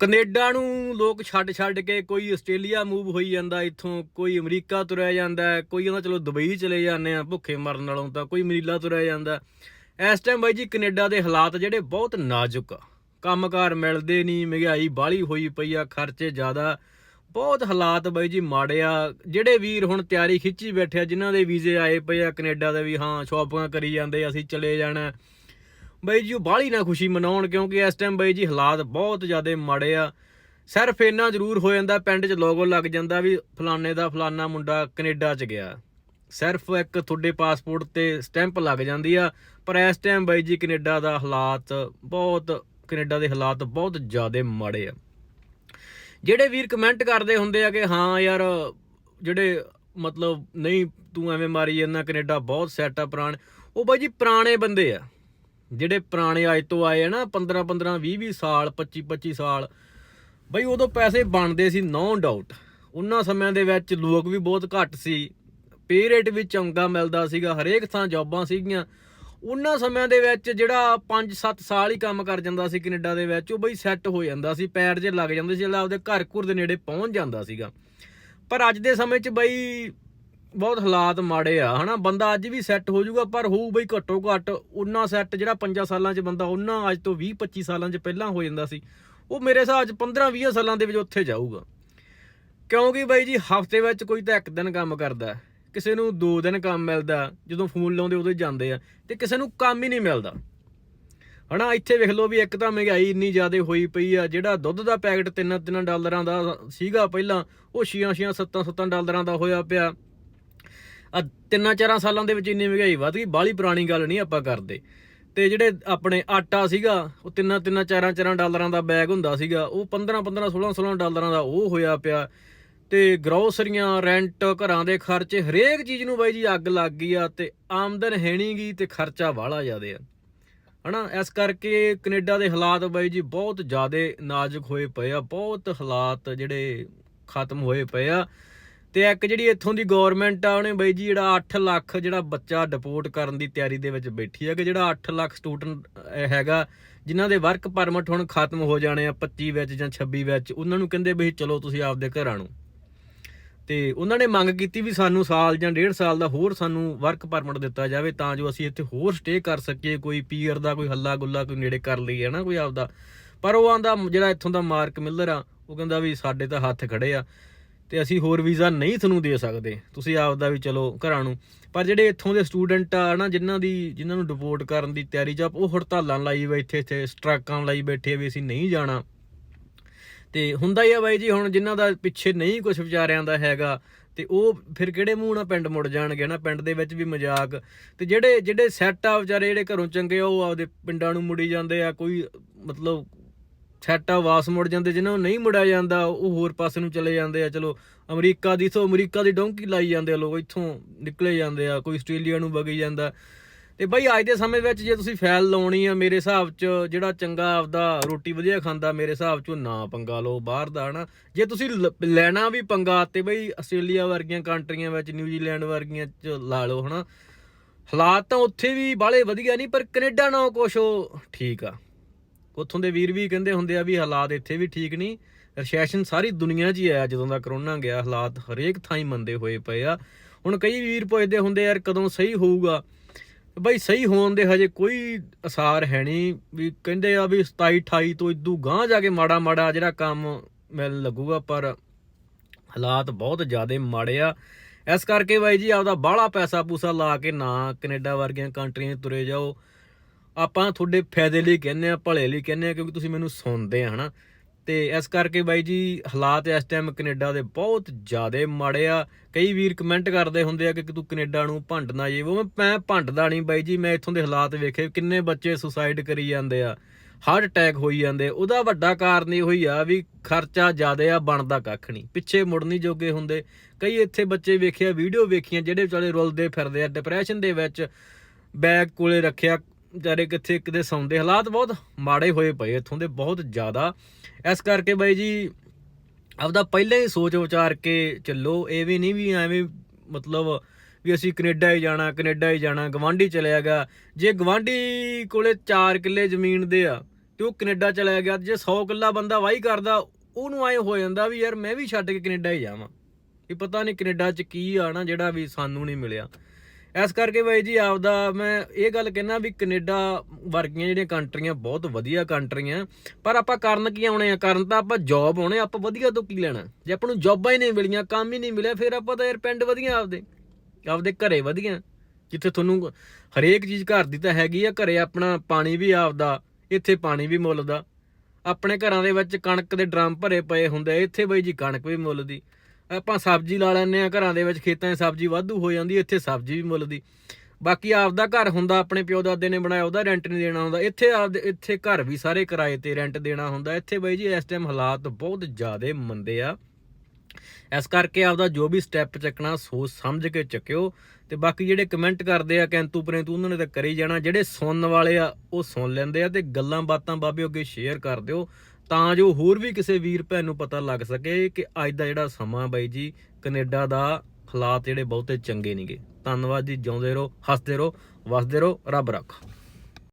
Canada ਨੂੰ ਲੋਕ ਛੱਡ ਛੱਡ ਕੇ ਕੋਈ ਆਸਟ੍ਰੇਲੀਆ ਮੂਵ ਹੋਈ ਜਾਂਦਾ, ਇੱਥੋਂ ਕੋਈ ਅਮਰੀਕਾ ਤੁਰਿਆ ਜਾਂਦਾ, ਕੋਈ ਕਹਿੰਦਾ ਚਲੋ ਦੁਬਈ ਚਲੇ ਜਾਂਦੇ ਆ ਭੁੱਖੇ ਮਰਨ ਨਾਲੋਂ ਤਾਂ ਕੋਈ ਮਨੀਲਾ ਤੁਰਿਆ ਜਾਂਦਾ। ਇਸ ਟਾਈਮ ਬਾਈ ਜੀ ਕੈਨੇਡਾ ਦੇ ਹਾਲਾਤ ਜਿਹੜੇ ਬਹੁਤ ਨਾਜ਼ੁਕ ਆ। ਕੰਮਕਾਰ ਮਿਲਦੇ ਨਹੀਂ, ਮਹਿੰਗਾਈ ਬਾਹਲੀ ਹੋਈ ਪਈ ਆ, ਖਰਚੇ ਜ਼ਿਆਦਾ। ਬਹੁਤ ਹਾਲਾਤ ਬਾਈ ਜੀ ਮਾੜੇ ਆ। ਜਿਹੜੇ ਵੀਰ ਹੁਣ ਤਿਆਰੀ ਖਿੱਚੀ ਬੈਠੇ ਆ, ਜਿਨ੍ਹਾਂ ਦੇ ਵੀਜ਼ੇ ਆਏ ਪਏ ਆ ਕੈਨੇਡਾ ਦੇ ਵੀ, ਹਾਂ ਸ਼ਾਪਿੰਗਾਂ ਕਰੀ ਜਾਂਦੇ, ਅਸੀਂ ਚਲੇ ਜਾਣਾ। ਬਾਈ ਜੀ, ਉਹ ਬਾਹਲੀ ਨਾ ਖੁਸ਼ੀ ਮਨਾਉਣ, ਕਿਉਂਕਿ ਇਸ ਟਾਈਮ ਬਾਈ ਜੀ ਹਾਲਾਤ ਬਹੁਤ ਜ਼ਿਆਦਾ ਮਾੜੇ ਆ। ਸਿਰਫ ਇੰਨਾ ਜ਼ਰੂਰ ਹੋ ਜਾਂਦਾ, ਪਿੰਡ 'ਚ ਲੋਗੋ ਲੱਗ ਜਾਂਦਾ ਵੀ ਫਲਾਣੇ ਦਾ ਫਲਾਨਾ ਮੁੰਡਾ ਕੈਨੇਡਾ 'ਚ ਗਿਆ। ਸਿਰਫ ਇੱਕ ਤੁਹਾਡੇ ਪਾਸਪੋਰਟ ਤੇ ਸਟੈਂਪ ਲੱਗ ਜਾਂਦੀ ਆ, ਪਰ ਇਸ ਟਾਈਮ ਬਾਈ ਜੀ ਕੈਨੇਡਾ ਦਾ ਹਾਲਾਤ ਬਹੁਤ, ਕੈਨੇਡਾ ਦੇ ਹਾਲਾਤ ਬਹੁਤ ਜ਼ਿਆਦਾ ਮਾੜੇ ਆ। ਜਿਹੜੇ ਵੀਰ ਕਮੈਂਟ ਕਰਦੇ ਹੁੰਦੇ ਆ ਕਿ ਹਾਂ ਯਾਰ, ਜਿਹੜੇ ਮਤਲਬ ਨਹੀਂ ਤੂੰ ਐਵੇਂ ਮਾਰੀ ਜਾਂਦਾ ਕੈਨੇਡਾ ਬਹੁਤ ਸੈਟ ਆ ਪੁਰਾਣੇ, ਉਹ ਬਾਈ ਜੀ ਪੁਰਾਣੇ ਬੰਦੇ ਆ। ਜਿਹੜੇ ਪੁਰਾਣੇ ਅੱਜ ਤੋਂ ਆਏ ਆ ਨਾ 15 15 20 20 ਸਾਲ 25 25 ਸਾਲ, ਬਈ ਉਦੋਂ ਪੈਸੇ ਬਣਦੇ ਸੀ ਨੋ ਡਾਊਟ ਉਹਨਾਂ ਸਮਿਆਂ ਦੇ ਵਿੱਚ ਲੋਕ ਵੀ ਬਹੁਤ ਘੱਟ ਸੀ। ਪੇ ਰੇਟ ਵੀ ਚੰਗਾ ਮਿਲਦਾ ਸੀਗਾ, ਹਰੇਕ ਥਾਂ ਜੌਬਾਂ ਸੀਗੀਆਂ। ਉਹਨਾਂ ਸਮਿਆਂ ਦੇ ਵਿੱਚ ਜਿਹੜਾ 5-7 ਸਾਲ ਹੀ ਕੰਮ ਕਰ ਜਾਂਦਾ ਸੀ ਕੈਨੇਡਾ ਦੇ ਵਿੱਚ, ਉਹ ਬਈ ਸੈੱਟ ਹੋ ਜਾਂਦਾ ਸੀ, ਪੈਰ ਜੇ ਲੱਗ ਜਾਂਦੇ ਸੀ, ਜਿਹੜਾ ਆਪਦੇ ਘਰ ਘੁਰ ਦੇ ਨੇੜੇ ਪਹੁੰਚ ਜਾਂਦਾ ਸੀਗਾ। ਪਰ ਅੱਜ ਦੇ ਸਮੇਂ 'ਚ ਬਈ ਬਹੁਤ ਹਾਲਾਤ ਮਾੜੇ ਆ, ਹਨਾ? ਬੰਦਾ ਅੱਜ ਵੀ ਸੈੱਟ ਹੋ ਜਾਊਗਾ, ਪਰ ਹੋਊ ਬਈ ਘੱਟੋ ਘੱਟ ਉਹਨਾਂ ਸੈੱਟ ਜਿਹੜਾ 5 ਸਾਲਾਂ 'ਚ ਬੰਦਾ ਉਹਨਾਂ ਅੱਜ ਤੋਂ 20 25 ਸਾਲਾਂ 'ਚ ਪਹਿਲਾਂ ਹੋ ਜਾਂਦਾ ਸੀ। ਉਹ ਮੇਰੇ ਹਿਸਾਬ 'ਚ 15 20 ਸਾਲਾਂ ਦੇ ਵਿੱਚ ਉੱਥੇ ਜਾਊਗਾ। ਕਿਉਂਕਿ ਬਾਈ ਜੀ, ਹਫ਼ਤੇ ਵਿੱਚ ਕੋਈ ਤਾਂ ਇੱਕ ਦਿਨ ਕੰਮ ਕਰਦਾ ਕਿਸੇ ਨੂੰ ਦੋ ਦਿਨ ਕੰਮ ਮਿਲਦਾ ਜਦੋਂ ਫੋਨ ਲਾਉਂਦੇ ਉਦੋਂ ਜਾਂਦੇ ਆ, ਤੇ ਕਿਸੇ ਨੂੰ ਕੰਮ ਹੀ ਨਹੀਂ ਮਿਲਦਾ। ਹਨਾ, ਇੱਥੇ ਵੇਖ ਲਓ ਵੀ ਇੱਕ ਤਾਂ ਮਹਿੰਗਾਈ ਇੰਨੀ ਜ਼ਿਆਦਾ ਹੋਈ ਪਈ ਆ, ਜਿਹੜਾ ਦੁੱਧ ਦਾ ਪੈਕਟ 3-3 ਡਾਲਰਾਂ ਦਾ ਸੀਗਾ ਪਹਿਲਾਂ, ਉਹ 6-6 7-7 ਡਾਲਰਾਂ ਦਾ ਹੋਇਆ ਪਿਆ। ਆ ਤਿੰਨਾਂ ਚਾਰਾਂ ਸਾਲਾਂ ਦੇ ਵਿੱਚ ਇੰਨੀ ਮਹਿੰਗਾਈ ਵੱਧ ਗਈ, ਬਾਹਲੀ ਪੁਰਾਣੀ ਗੱਲ ਨਹੀਂ ਆਪਾਂ ਕਰਦੇ। ਤੇ ਜਿਹੜੇ ਆਪਣੇ ਆਟਾ ਸੀਗਾ, ਉਹ ਤਿੰਨਾਂ ਤਿੰਨਾਂ ਚਾਰਾਂ ਚਾਰਾਂ ਡਾਲਰਾਂ ਦਾ ਬੈਗ ਹੁੰਦਾ ਸੀਗਾ, ਉਹ 15 15 16 16 ਡਾਲਰਾਂ ਦਾ ਉਹ ਹੋਇਆ ਪਿਆ। ਤੇ ਗਰੋਸਰੀਆਂ ਰੈਂਟ ਘਰਾਂ ਦੇ ਖਰਚੇ ਹਰੇਕ ਚੀਜ਼ ਨੂੰ ਬਾਈ ਜੀ ਅੱਗ ਲੱਗ ਗਈ ਆ ਤੇ ਆਮਦਨ ਹੈ ਨੀ ਗੀ ਤੇ ਖਰਚਾ ਵਾਲਾ ਜ਼ਿਆਦੇ ਆ। ਹਨਾ, ਇਸ ਕਰਕੇ ਕੈਨੇਡਾ ਦੇ ਹਾਲਾਤ ਬਾਈ ਜੀ ਬਹੁਤ ਜ਼ਿਆਦਾ ਨਾਜ਼ੁਕ ਹੋਏ ਪਏ ਆ, ਬਹੁਤ ਹਾਲਾਤ ਜਿਹੜੇ ਖਤਮ ਹੋਏ ਪਏ ਆ। ਤੇ ਇੱਕ ਜਿਹੜੀ ਇੱਥੋਂ ਦੀ ਗਵਰਨਮੈਂਟ ਆ, ਉਹਨੇ ਬਾਈ ਜੀ ਜਿਹੜਾ 8 ਲੱਖ ਜਿਹੜਾ ਬੱਚਾ ਡਿਪੋਰਟ ਕਰਨ ਦੀ ਤਿਆਰੀ ਦੇ ਵਿੱਚ ਬੈਠੀ ਹੈ ਕਿ ਜਿਹੜਾ 8 ਲੱਖ ਸਟੂਡੈਂਟ ਹੈਗਾ, ਜਿਨ੍ਹਾਂ ਦੇ ਵਰਕ ਪਰਮਿਟ ਹੁਣ ਖਤਮ ਹੋ ਜਾਣੇ ਆ 25 ਵਿੱਚ ਜਾਂ 26 ਵਿੱਚ, ਉਹਨਾਂ ਨੂੰ ਕਹਿੰਦੇ ਬਈ ਚਲੋ ਤੁਸੀਂ ਆਪਦੇ ਘਰਾਂ ਨੂੰ। ਤੇ ਉਹਨਾਂ ਨੇ ਮੰਗ ਕੀਤੀ ਵੀ ਸਾਨੂੰ ਸਾਲ ਜਾਂ ਡੇਢ ਸਾਲ ਦਾ ਹੋਰ ਸਾਨੂੰ ਵਰਕ ਪਰਮਿਟ ਦਿੱਤਾ ਜਾਵੇ, ਤਾਂ ਜੋ ਅਸੀਂ ਇੱਥੇ ਹੋਰ ਸਟੇ ਕਰ ਸਕੀਏ, ਕੋਈ ਪੀਅਰ ਦਾ, ਕੋਈ ਹੱਲਾ ਗੁੱਲਾ, ਕੋਈ ਨੇੜੇ ਕਰ ਲਈਏ ਨਾ ਕੋਈ ਆਪਦਾ। ਪਰ ਉਹ ਆਂਦਾ ਜਿਹੜਾ ਇੱਥੋਂ ਦਾ ਮਾਰਕ ਮਿਲਰ ਆ, ਉਹ ਕਹਿੰਦਾ ਵੀ ਸਾਡੇ ਤਾਂ ਹੱਥ ਖੜੇ ਆ। ਤੇ ਅਸੀਂ ਹੋਰ ਵੀਜ਼ਾ ਨਹੀਂ ਤੁਹਾਨੂੰ ਦੇ ਸਕਦੇ। ਤੁਸੀਂ ਆਪਦਾ ਵੀ ਚਲੋ ਘਰਾਂ ਨੂੰ। ਪਰ ਜਿਹੜੇ ਇੱਥੋਂ ਦੇ ਸਟੂਡੈਂਟ ਆ ਨਾ ਜਿਨ੍ਹਾਂ ਦੀ ਜਿਨ੍ਹਾਂ ਨੂੰ ਡਿਪੋਰਟ ਕਰਨ ਦੀ ਤਿਆਰੀ ਚ ਆ, ਉਹ ਹੜਤਾਲਾਂ ਲਾਈ ਬੈਠੇ ਇੱਥੇ ਸਟ੍ਰਾਈਕਾਂ ਲਾਈ ਬੈਠੇ ਵੀ ਅਸੀਂ ਨਹੀਂ ਜਾਣਾ। ਤੇ ਹੁੰਦਾ ਹੀ ਆ ਬਾਈ ਜੀ ਹੁਣ ਜਿਨ੍ਹਾਂ ਦਾ ਪਿੱਛੇ ਨਹੀਂ ਕੁਝ ਵਿਚਾਰਿਆਂ ਦਾ ਹੈਗਾ ਤੇ ਉਹ ਫਿਰ ਕਿਹੜੇ ਮੂੰਹ ਨਾਲ ਪਿੰਡ ਮੁੜ ਜਾਣਗੇ ਨਾ? ਪਿੰਡ ਦੇ ਵਿੱਚ ਵੀ ਮਜ਼ਾਕ। ਤੇ ਜਿਹੜੇ ਜਿਹੜੇ ਸੈੱਟ ਆ ਵਿਚਾਰੇ ਜਿਹੜੇ ਘਰੋਂ ਚੰਗੇ ਆ ਉਹ ਆਪਦੇ ਪਿੰਡਾਂ ਨੂੰ ਮੁੜੀ ਜਾਂਦੇ ਆ। ਕੋਈ ਮਤਲਬ ਸੈੱਟ ਆ ਮੁੜ ਜਾਂਦੇ ਜਿਹਨਾਂ ਨੂੰ ਨਹੀਂ ਮੁੜਿਆ ਜਾਂਦਾ, ਉਹ ਹੋਰ ਪਾਸੇ ਨੂੰ ਚਲੇ ਜਾਂਦੇ ਆ, ਚਲੋ, ਅਮਰੀਕਾ ਦੀ ਤੋਂ ਅਮਰੀਕਾ ਦੀ ਡੋਂਕੀ ਲਾਈ ਜਾਂਦੇ ਆ ਲੋਕ, ਇੱਥੋਂ ਨਿਕਲੇ ਜਾਂਦੇ ਆ, ਕੋਈ ਆਸਟ੍ਰੇਲੀਆ ਨੂੰ ਵਗੀ ਜਾਂਦਾ। ਤੇ ਬਾਈ ਅੱਜ ਦੇ ਸਮੇਂ ਵਿੱਚ ਜੇ ਤੁਸੀਂ ਫੈਲ ਲਾਉਣੀ ਆ, ਮੇਰੇ ਹਿਸਾਬ 'ਚ ਜਿਹੜਾ ਚੰਗਾ ਆਪਦਾ ਰੋਟੀ ਵਧੀਆ ਖਾਂਦਾ, ਮੇਰੇ ਹਿਸਾਬ 'ਚੋਂ ਨਾ ਪੰਗਾ ਲਓ ਬਾਹਰ ਦਾ, ਹਨਾ। ਜੇ ਤੁਸੀਂ ਲ- ਲੈਣਾ ਵੀ ਪੰਗਾ ਤੇ ਬਈ ਆਸਟ੍ਰੇਲੀਆ ਵਰਗੀਆਂ ਕੰਟਰੀਆਂ ਵਿੱਚ, ਨਿਊਜ਼ੀਲੈਂਡ ਵਰਗੀਆਂ 'ਚ ਲਾ ਲਓ, ਹਨਾ। ਹਾਲਾਤ ਤਾਂ ਉੱਥੇ ਵੀ ਬਾਹਲੇ ਵਧੀਆ ਨਹੀਂ, ਪਰ ਕੈਨੇਡਾ ਨਾਲੋਂ ਕੁਛ ਉਹ ਠੀਕ ਆ। ਉੱਥੋਂ ਦੇ ਵੀਰ ਵੀ ਕਹਿੰਦੇ ਹੁੰਦੇ ਆ ਵੀ ਹਾਲਾਤ ਇੱਥੇ ਵੀ ਠੀਕ ਨਹੀਂ। ਰਿਸ਼ੈਸ਼ਨ ਸਾਰੀ ਦੁਨੀਆ 'ਚ ਹੀ ਆਇਆ ਜਦੋਂ ਦਾ ਕਰੋਨਾ ਗਿਆ। ਹਾਲਾਤ ਹਰੇਕ ਥਾਂ ਹੀ ਮੰਦੇ ਹੋਏ ਪਏ ਆ। ਹੁਣ ਕਈ ਵੀਰ ਪੁੱਛਦੇ ਹੁੰਦੇ ਯਾਰ ਕਦੋਂ ਸਹੀ ਹੋਊਗਾ? ਬਈ ਸਹੀ ਹੋਣ ਦੇ ਹਜੇ ਕੋਈ ਅਸਾਰ ਹੈ ਨਹੀਂ। ਵੀ ਕਹਿੰਦੇ ਆ ਵੀ 27 28 ਤੋਂ ਇਦੂ ਗਾਂ ਜਾ ਕੇ ਮਾੜਾ ਮਾੜਾ ਜਿਹੜਾ ਕੰਮ ਮਿਲਣ ਲੱਗੂਗਾ, ਪਰ ਹਾਲਾਤ ਬਹੁਤ ਜ਼ਿਆਦਾ ਮਾੜੇ ਆ। ਇਸ ਕਰਕੇ ਬਾਈ ਜੀ ਆਪਦਾ ਬਾਹਲਾ ਪੈਸਾ ਪੂਸਾ ਲਾ ਕੇ ਨਾ ਕੈਨੇਡਾ ਵਰਗੀਆਂ ਕੰਟਰੀਆਂ ਤੁਰੇ ਜਾਓ। ਆਪਾਂ ਤੁਹਾਡੇ ਫਾਇਦੇ ਲਈ ਕਹਿੰਦੇ ਆ ਭਲੇ ਲਈ ਕਹਿੰਦੇ ਆ ਕਿਉਂਕਿ ਤੁਸੀਂ ਮੈਨੂੰ ਸੁਣਦੇ ਆ, ਹਨਾ। ਤੇ ਇਸ ਕਰਕੇ ਬਾਈ ਜੀ, ਹਾਲਾਤ ਇਸ ਟਾਈਮ ਕੈਨੇਡਾ ਦੇ ਬਹੁਤ ਜ਼ਿਆਦਾ ਮਾੜੇ ਆ। ਕਈ ਵੀਰ ਕਮੈਂਟ ਕਰਦੇ ਹੁੰਦੇ ਆ ਕਿ ਤੂੰ ਕੈਨੇਡਾ ਨੂੰ ਭੰਡਣਾ ਜੇ ਉਹ ਮੈਂ ਭੰਡਦਾ ਨਹੀਂ ਬਾਈ ਜੀ, ਮੈਂ ਇੱਥੋਂ ਦੇ ਹਾਲਾਤ ਵੇਖੇ, ਕਿੰਨੇ ਬੱਚੇ ਸੁਸਾਈਡ ਕਰੀ ਜਾਂਦੇ ਆ ਹਾਰਟ ਅਟੈਕ ਹੋਈ ਜਾਂਦੇ। ਉਹਦਾ ਵੱਡਾ ਕਾਰਨ ਇਹ ਹੋਈ ਆ ਵੀ ਖਰਚਾ ਜ਼ਿਆਦਾ ਆ, ਬਣਦਾ ਕੱਖ ਨਹੀਂ। ਪਿੱਛੇ ਮੁੜਨੀ ਜੋਗੇ ਹੁੰਦੇ। ਕਈ ਇੱਥੇ ਬੱਚੇ ਵੇਖਿਆ ਵੀਡੀਓ ਵੇਖੀਆਂ, ਜਿਹੜੇ ਵਿਚਾਲੇ ਰੁਲਦੇ ਫਿਰਦੇ ਆ ਡਿਪਰੈਸ਼ਨ ਦੇ ਵਿੱਚ ਬੈਗ ਕੋਲੇ ਰੱਖਿਆ ਵਿਚਾਰੇ ਕਿੱਥੇ ਕਿਤੇ ਸੌਂਦੇ, ਹਾਲਾਤ ਬਹੁਤ ਮਾੜੇ ਹੋਏ ਪਏ ਇੱਥੋਂ ਦੇ, ਬਹੁਤ ਜ਼ਿਆਦਾ। ਇਸ ਕਰਕੇ ਬਾਈ ਜੀ, ਆਪਦਾ ਪਹਿਲਾਂ ਹੀ ਸੋਚ ਵਿਚਾਰ ਕੇ ਚੱਲੋ ਇਹ ਵੀ ਨਹੀਂ ਵੀ ਐਵੇਂ ਮਤਲਬ ਵੀ ਅਸੀਂ ਕੈਨੇਡਾ ਹੀ ਜਾਣਾ, ਕੈਨੇਡਾ ਹੀ ਜਾਣਾ ਗਵਾਂਢੀ ਗਿਆ। ਜੇ ਗਵਾਂਢੀ ਕੋਲੇ 4 ਕਿੱਲੇ ਜ਼ਮੀਨ ਦੇ ਆ, ਤੇ ਉਹ ਕੈਨੇਡਾ ਚਲਿਆ ਗਿਆ, ਜੇ 100 ਕਿੱਲਾ ਬੰਦਾ ਵਾਹੀ ਕਰਦਾ, ਉਹਨੂੰ ਐ ਹੋ ਜਾਂਦਾ ਵੀ ਯਾਰ ਮੈਂ ਵੀ ਛੱਡ ਕੇ ਕੈਨੇਡਾ ਹੀ ਜਾਵਾਂ। ਇਹ ਪਤਾ ਨਹੀਂ ਕੈਨੇਡਾ 'ਚ ਕੀ ਆ ਨਾ ਜਿਹੜਾ ਵੀ ਸਾਨੂੰ ਨਹੀਂ ਮਿਲਿਆ। ਇਸ ਕਰਕੇ ਬਾਈ ਜੀ ਆਪਦਾ ਮੈਂ ਇਹ ਗੱਲ ਕਹਿਣਾ ਵੀ ਕੈਨੇਡਾ ਵਰਗੀਆਂ ਜਿਹੜੀਆਂ ਕੰਟਰੀਆਂ, ਬਹੁਤ ਵਧੀਆ ਕੰਟਰੀਆਂ, ਪਰ ਆਪਾਂ ਕਰਨ ਕੀ ਆਉਣੇ ਆ? ਕਰਨ ਤਾਂ ਆਪਾਂ ਜੌਬ ਆਉਣੇ ਆਪਾਂ ਵਧੀਆ ਤੋਂ ਕੀ ਲੈਣਾ? ਜੇ ਆਪਾਂ ਨੂੰ ਜੌਬਾਂ ਹੀ ਨਹੀਂ ਮਿਲੀਆਂ, ਕੰਮ ਹੀ ਨਹੀਂ ਮਿਲਿਆ, ਫਿਰ ਆਪਾਂ ਤਾਂ ਯਾਰ ਪਿੰਡ ਵਧੀਆ ਆਪਦੇ। ਆਪਦੇ ਘਰੇ ਵਧੀਆ। ਜਿੱਥੇ ਤੁਹਾਨੂੰ ਹਰੇਕ ਚੀਜ਼ ਘਰ ਦੀ ਤਾਂ ਹੈਗੀ ਆ, ਘਰੇ ਆਪਣਾ ਪਾਣੀ ਵੀ ਆਪਦਾ, ਇੱਥੇ ਪਾਣੀ ਵੀ ਮੁੱਲ ਦਾ ਆਪਣੇ ਘਰਾਂ ਦੇ ਵਿੱਚ ਕਣਕ ਦੇ ਡਰਮ ਭਰੇ ਪਏ ਹੁੰਦੇ ਇੱਥੇ ਬਈ ਜੀ ਕਣਕ ਵੀ ਮੁੱਲ ਦੀ ਆਪਾਂ ਸਬਜ਼ੀ ਲਾ ਲੈਂਦੇ ਆ ਘਰਾਂ ਦੇ ਵਿੱਚ ਖੇਤਾਂ 'ਚ ਸਬਜ਼ੀ ਵਾਧੂ ਹੋ ਜਾਂਦੀ, ਇੱਥੇ ਸਬਜ਼ੀ ਵੀ ਮੁੱਲ ਦੀ ਬਾਕੀ ਆਪਦਾ ਘਰ ਹੁੰਦਾ, ਆਪਣੇ ਪਿਓ ਦਾਦੇ ਨੇ ਬਣਾਇਆ, ਉਹਦਾ ਰੈਂਟ ਨਹੀਂ ਦੇਣਾ ਹੁੰਦਾ। ਇੱਥੇ ਆਪਦੇ, ਇੱਥੇ ਘਰ ਵੀ ਸਾਰੇ ਕਿਰਾਏ ਤੇ ਰੈਂਟ ਦੇਣਾ ਹੁੰਦਾ। ਇੱਥੇ ਬਾਈ ਜੀ, ਇਸ ਟਾਈਮ ਹਾਲਾਤ ਬਹੁਤ ਜ਼ਿਆਦੇ ਮੰਦੇ ਆ। ਇਸ ਕਰਕੇ ਆਪਦਾ ਜੋ ਵੀ ਸਟੈਪ ਚੱਕਣਾ, ਸੋਚ ਸਮਝ ਕੇ ਚੱਕਿਓ। ਤੇ ਬਾਕੀ ਜਿਹੜੇ ਕਮੈਂਟ ਕਰਦੇ ਆ, ਕੈਂਤੂ ਪਰੇਂਤੂ, ਉਹਨਾਂ ਨੇ ਤਾਂ ਕਰੀ ਜਾਣਾ। ਜਿਹੜੇ ਸੁਣਨ ਵਾਲੇ ਆ, ਉਹ ਸੁਣ ਲੈਂਦੇ ਆ ਤੇ ਗੱਲਾਂ ਬਾਤਾਂ ਬਾਬੇ ਅੱਗੇ ਸ਼ੇਅਰ ਕਰ ਦਿਓ। ਤਾਂ ਜੋ ਹੋਰ ਵੀ ਕਿਸੇ ਵੀਰ ਭੈਣ ਨੂੰ ਪਤਾ ਲੱਗ ਸਕੇ ਕਿ ਅੱਜ ਦਾ ਜਿਹੜਾ ਸਮਾਂ ਬਾਈ ਜੀ, ਕੈਨੇਡਾ ਦਾ ਹਾਲਾਤ ਜਿਹੜੇ ਬਹੁਤੇ ਚੰਗੇ ਨਹੀਂਗੇ ਧੰਨਵਾਦ ਜੀ, ਜਿਉਂਦੇ ਰਹੋ, ਹੱਸਦੇ ਰਹੋ, ਵਸਦੇ ਰਹੋ, ਰੱਬ ਰੱਖਾ।